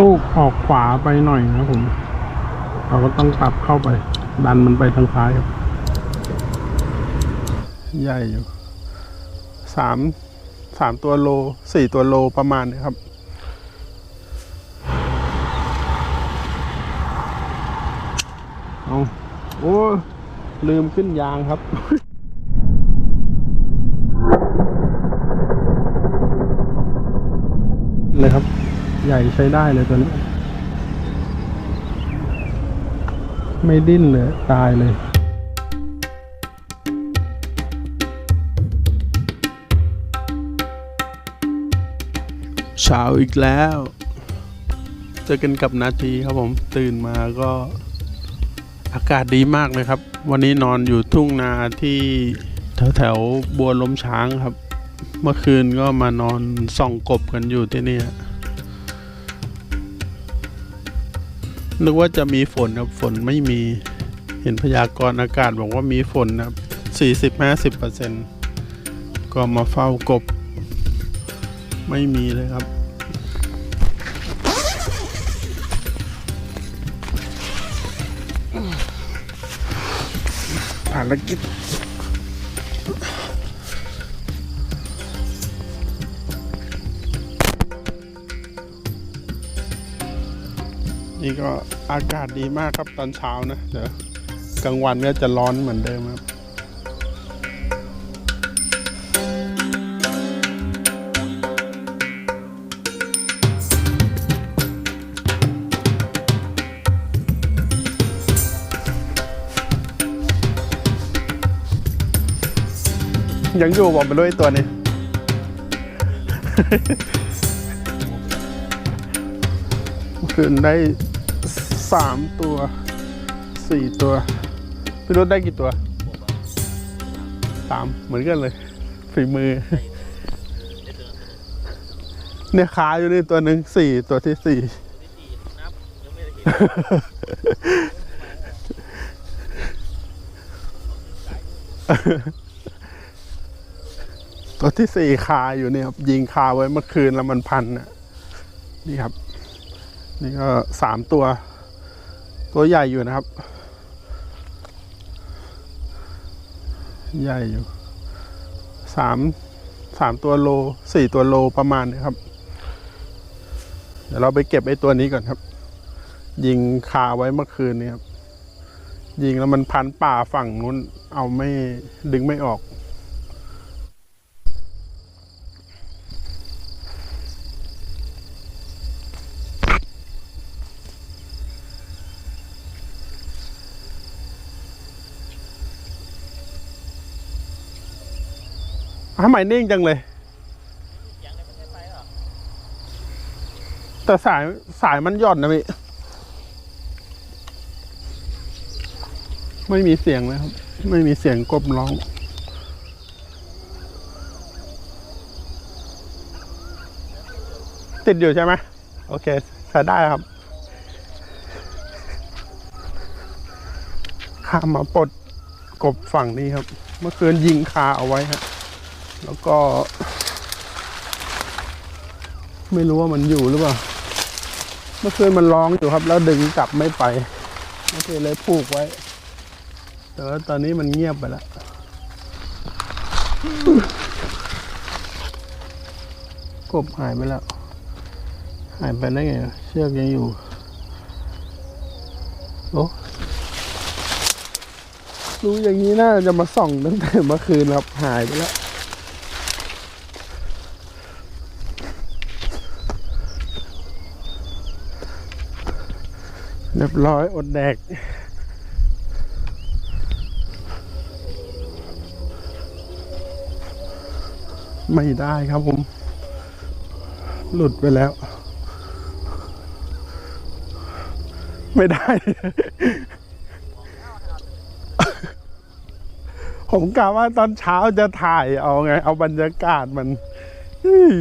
ลูกออกขวาไปหน่อยนะครับผม เราก็ต้องปรับเข้าไป ดันมันไปทางซ้ายครับ ใหญ่อยู่สามสามตัวโลสี่ตัวโลประมาณนี้ครับเอาโอ้ลืมขึ้นยางครับ เลยครับ ใหญ่ใช้ได้เลยตัวนี้ ไม่ดิ้นเลย ตายเลยเช้าอีกแล้ว เจอกันกับนาทีครับผมตื่นมาก็อากาศดีมากเลยครับ วันนี้นอนอยู่ทุ่งนาที่แถวแถวบัวล้มช้างครับ เมื่อคืนก็มานอนส่องกบกันอยู่ที่นี่ นึกว่าจะมีฝนครับฝนไม่มีเห็นพยากรณ์อากาศบอกว่ามีฝนนะครับสี่สิบห้สิบเปอร์เซ็นต์ก็มาเฝ้ากบ ไม่มีเลยครับ ภารกิจ นี่ก็อากาศดีมากครับตอนเช้านะเดี๋ยวกลางวันก็จะร้อนเหมือนเดิมครับยังอยู่บอกไปด้วยตัวนี้เมื่อคืนได้ สามตัวสี่ตัวพี่รถได้กี่ตัวสามเหมือนกันเลยฝีมือ เนี่ยขาอยู่นี่ตัวหนึ่งสี่ตัวที่สี่ตัวที่สี่คาอยู่เนี่ยครับยิงคาไว้เมื่อคืนแล้วมันพันน่ะนี่ครับ นี่ก็สามตัว ตัวใหญ่อยู่นะครับ ใหญ่อยู่สามสามตัวโลสี่ตัวโลประมาณนี้ครับ เดี๋ยวเราไปเก็บไอ้ตัวนี้ก่อนครับ ยิงคาไว้เมื่อคืนนี้ครับ ยิงแล้วมันพันป่าฝั่งนู้น เอาไม่ดึงไม่ออก ทำไมนิ่งจังเลย แต่สายสายมันหย่อนนะพี่ ไม่มีเสียงเลยครับ ไม่มีเสียงกบร้องติดอยู่ใช่ไหมโอเคใช้ได้ครับข้ามมาปลดกบฝั่งนี้ครับ เมื่อคืนยิงคาเอาไว้ฮะ แล้วก็ ไม่รู้ว่ามันอยู่หรือเปล่า เมื่อคืนมันร้องอยู่ครับ แล้วดึงกลับไม่ไปเมื่อคืนเลยผูกไว้ แต่ว่าตอนนี้มันเงียบไปแล้วกบหายไปแล้ว หายไปได้ไง เชือกยังอยู่ โอ้รู้อย่างนี้น่าจะมาส่องตั้งแต่เมื่อคืนครับ หายไปแล้ว เรียบร้อยอดแดก ไม่ได้ครับผม หลุดไปแล้ว ไม่ได้ ผมกะว่าตอนเช้าจะถ่ายเอาไง เอาบรรยากาศมันเฮ้ย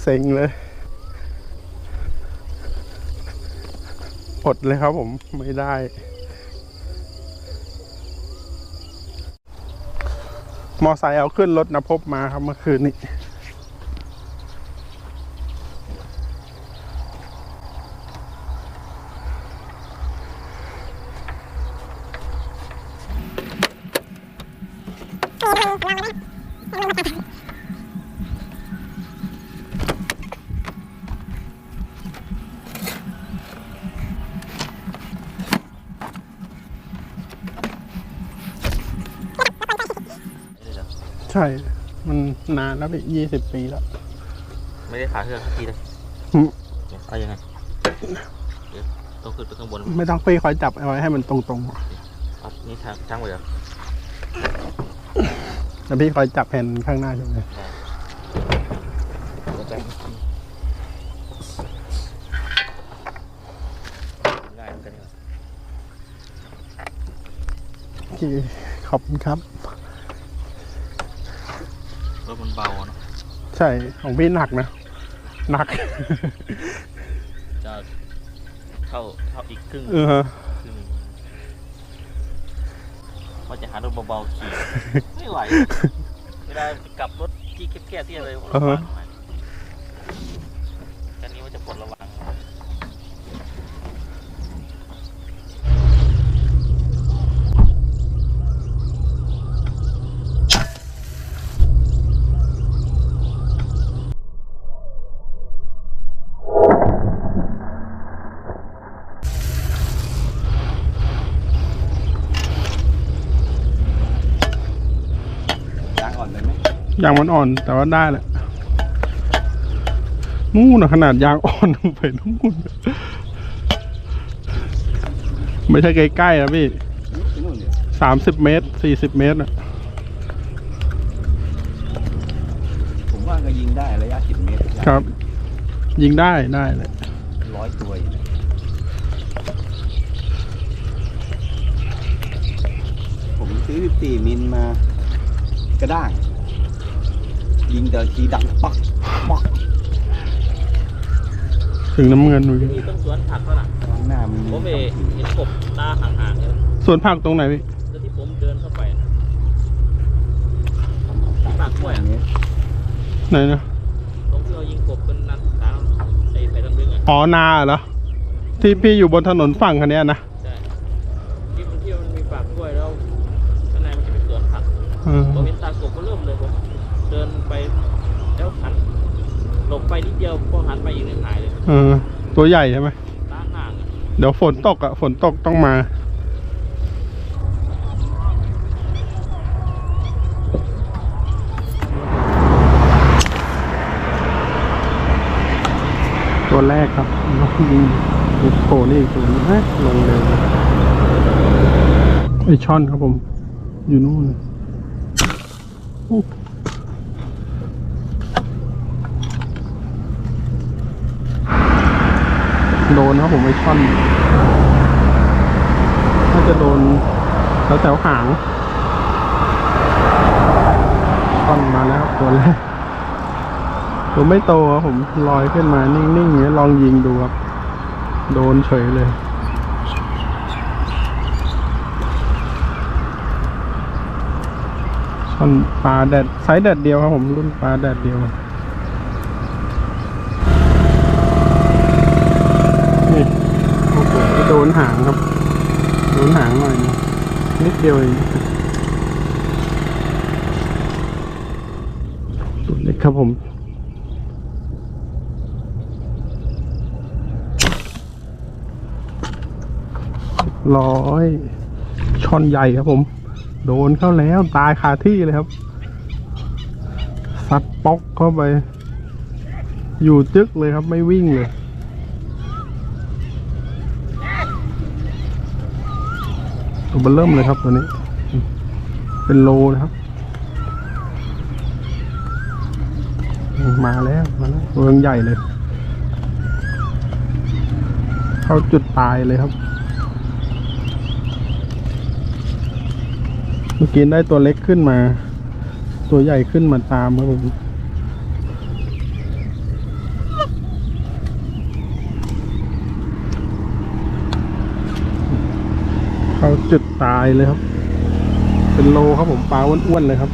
เซ็งเลย ดเลยครับผมไม่ได้ มอไซค์เอาขึ้นรถนะพบมาครับเมื่อคืนนี้ แล้วพี่ยี่สิบปีแล้ว ไม่ได้ขาเครื่องสักทีเลยอืมเนี่ยเอายังไงเดี๋ยวต้องขึ้นไปข้างบนไม่ต้องพี่คอยจับเอาไว้ให้มันตรงเอานี่ทางช่างไว้เดี๋ยวๆแล้วพี่คอยจับแผ่นข้างหน้าใช่ไหมเดี๋ยวแป๊บนึงง่ายเหมือนกันนี่หว่าโอเคขอบคุณครับ รถมันเบาเนอะ ใช่ของพี่หนักนะ หนัก จะเท่าเท่าอีกครึ่งเออฮะครึ่งหนึ่งว่าจะหารถเบาๆขี่ไม่ไหวเวลากลับรถที่แคบๆที่อะไรระวังหน่อยคันนี้ว่าจะปลดระวัง ยางอ่อนเลยไหม ยางมันอ่อน แต่ว่าได้แหละนู่นนะขนาดยางอ่อนไปนู่นไม่ใช่ใกล้ๆนะพี่ที่นู่นเนี่ยสามสิบเมตรสี่สิบเมตรอะผมว่าก็ยิงได้ระยะสิบเมตรครับ ยิงได้ได้เลยร้อยตัวอยู่ผมซื้อ14มิลมากระด้าง ยิงแต่ละทีดังปักปักถึงน้ำเงินเมื่อกี้นี่ต้องสวนผักแล้วล่ะข้างหน้ามันผมเองเห็นกบตาห่างๆเลยส่วนผักตรงไหนพี่แล้วที่ผมเดินเข้าไปน่ะปากกล้วยอะเมตรไหนนะตรงที่เรายิงกบเป็นนันตาไอ้ไผ่ตำลึงอะอ๋อนาเหรอที่พี่อยู่บนถนนฝั่งคันเนี้ยนะใช่ที่มันที่มันมีปากกล้วยแล้วข้างในมันจะเป็นสวนผักเออผมเห็นตากบก็เริ่มเลยผมเดินไปแล้วหันหลบ ไปนิดเดียวพอหันไปอีกนึงหายเลยเออตัวใหญ่ใช่ไหมตาห่างอะเดี๋ยวฝนตกอะฝนตกต้องมาตัวแรกครับนกยิงโอ้โหนี่อีกตัวนึงเอ๊ะลงเร็วไอช่อนครับผม อยู่นู่น โดนครับผมไอช่อนน่าจะโดนแถวแถวหางช่อนมาแล้วตัวแรกตัวไม่โตครับผมลอยขึ้นมานิ่งๆอย่างนี้ยลองยิงดูครับ โดนเฉยเลยช่อนปลาแดดไซส์แดดเดียวครับผมรุ่นปลาแดดเดียว นี่โอ้โหโด นหางครับโดนหางหน่อยนิดเดียวเองตัวเล็กครับผมร้อยช่อนใหญ่ครับผม โดนเข้าแล้วตายคาที่เลยครับซัดป๊อกเข้าไป อยู่จึกเลยครับไม่วิ่งเลย ตัวเบลเริ่มเลยครับตัวนี้ เป็นโลนะครับ มาแล้วมาแล้วตัวยังใหญ่เลย เข้าจุดตายเลยครับ เมื่อกี้ได้ตัวเล็กขึ้นมา ตัวใหญ่ขึ้นมาตามครับผมาจุดตายเลยครับ เป็นโลครับผมปลาอ้วนๆเลยครับ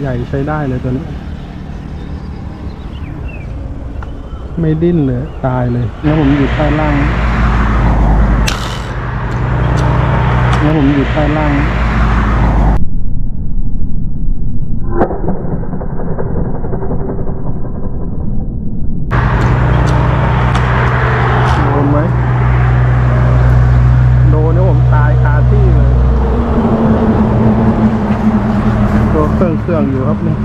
ใหญ่ใช้ได้เลยตัวนี้ ไม่ดิ้นเลยตายเลย แล้วผมอยู่ใต้ล่าง แล้วผมอยู่ใต้ล่าง โดนไหม โดนเนี่ยผมตายคาที่เลย ตัวเครื่องเครื่องอยู่ครับเนี่ย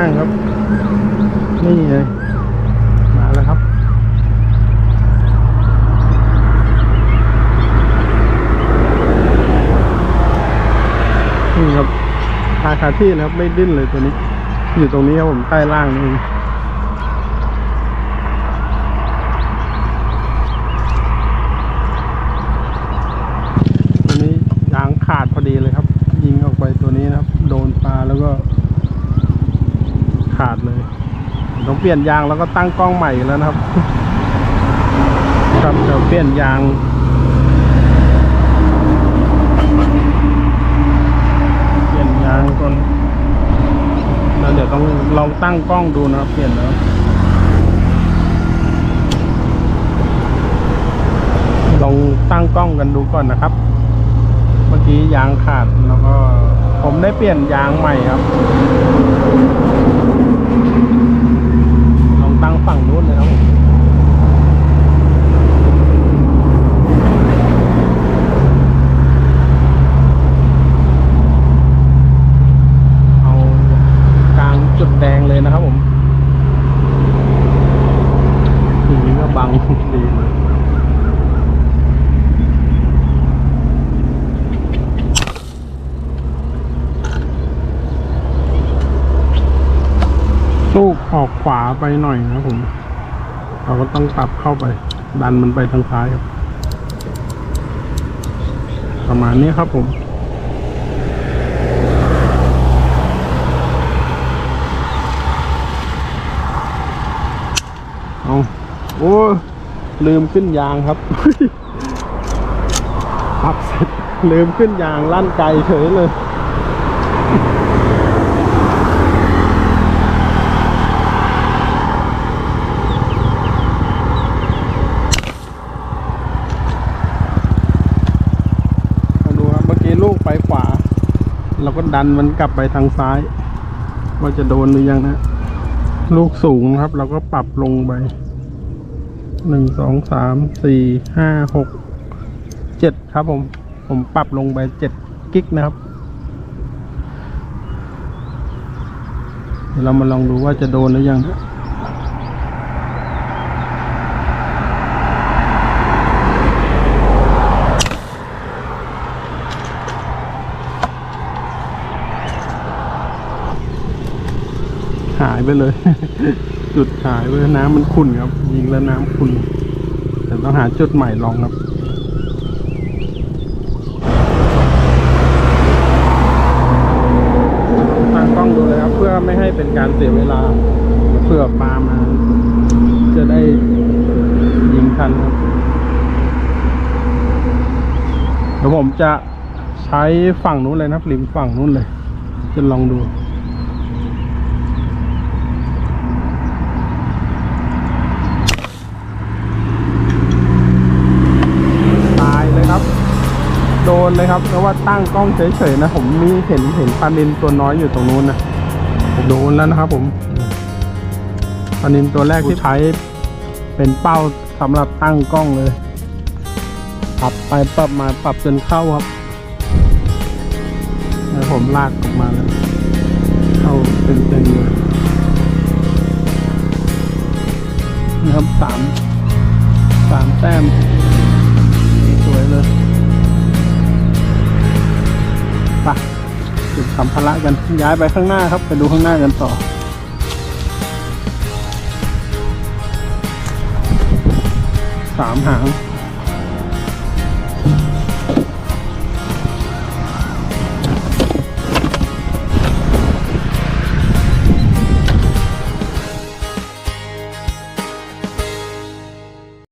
างครับ นี่เลยมาแล้วครับ นี่ครับ คาคาที่นะครับ ไม่ดิ้นเลยตัวนี้ อยู่ตรงนี้ครับผมใต้ล่างนี่ตัวนี้ยางขาดพอดีเลยครับ ยิงออกไปตัวนี้นะครับ โดนปลาแล้วก็ ขาดเลยต้องเปลี่ยนยางแล้วก็ตั้งกล้องใหม่แล้วนะครับครับเดี๋ยวเปลี่ยนยาง เปลี่ยนยางก่อนแล้วเดี๋ยวต้ องตั้งกล้องดูนะครับเปลี่ยนแล้วลองตั้งกล้องกันดูก่อนนะครับ เมื่อกี้ยางขาดแล้วก็ ผมได้เปลี่ยนยางใหม่ครับลองตั้งฝั่งนู้นเลยครับผมเอากลางจุดแดงเลยนะครับผมอย่างนี้ก็บัง ดีเลย ลูกออกขวา ไปหน่อยนะผมเราก็ต้องปรับเข้าไป ดันมันไปทางซ้ายครับ ประมาณนี้ครับผมเอาโอ้ลืมขึ้นยางครับครับเสร็จลืมขึ้นยางลั่นไกลเฉยเลย มาดูครับเมื่อกี้ลูกไปขวา เราก็ดันมันกลับไปทางซ้าย ว่าจะโดนหรือยังนะ ลูกสูงครับ เราก็ปรับลงไปหนึ่งสองสามสี่ห้าหกเจ็ดครับผม ผมปรับลงไปเจ็ดกิกนะครับ เดี๋ยวเรามาลองดูว่าจะโดนหรือยังนะ หายไปเลย จุดหายไปน้ำมันขุ่นครับ ยิงแล้วน้ำขุ่นแต่ต้องหาจุดใหม่ลองครับตั้งกล้องดูเลยครับเพื่อไม่ให้เป็นการเสียเวลาเพื่อปลามาจะได้ยิงทันครับเดี๋ยวผมจะใช้ฝั่งนู้นเลยนะครับริมฝั่งนู้นเลย จะลองดู ตายเลยครับ โดนเลยครับเพราะว่าตั้งกล้องเฉยๆนะ ผมมีเห็นเห็นปลานินตัวน้อยอยู่ตรงนู้นนะผมโดนแล้วนะครับผมปลานินตัวแรกที่ใช้เป็นเป้าสำหรับตั้งกล้องเลยปรับไปปรับมาปรับจนเข้าครับแล้วผมลากออกมาแล้วเข้าเต็มๆเลยนะครับสามสามแต้ม สัมภาระกันย้ายไปข้างหน้าครับ ไปดูข้างหน้ากันต่อ สามหาง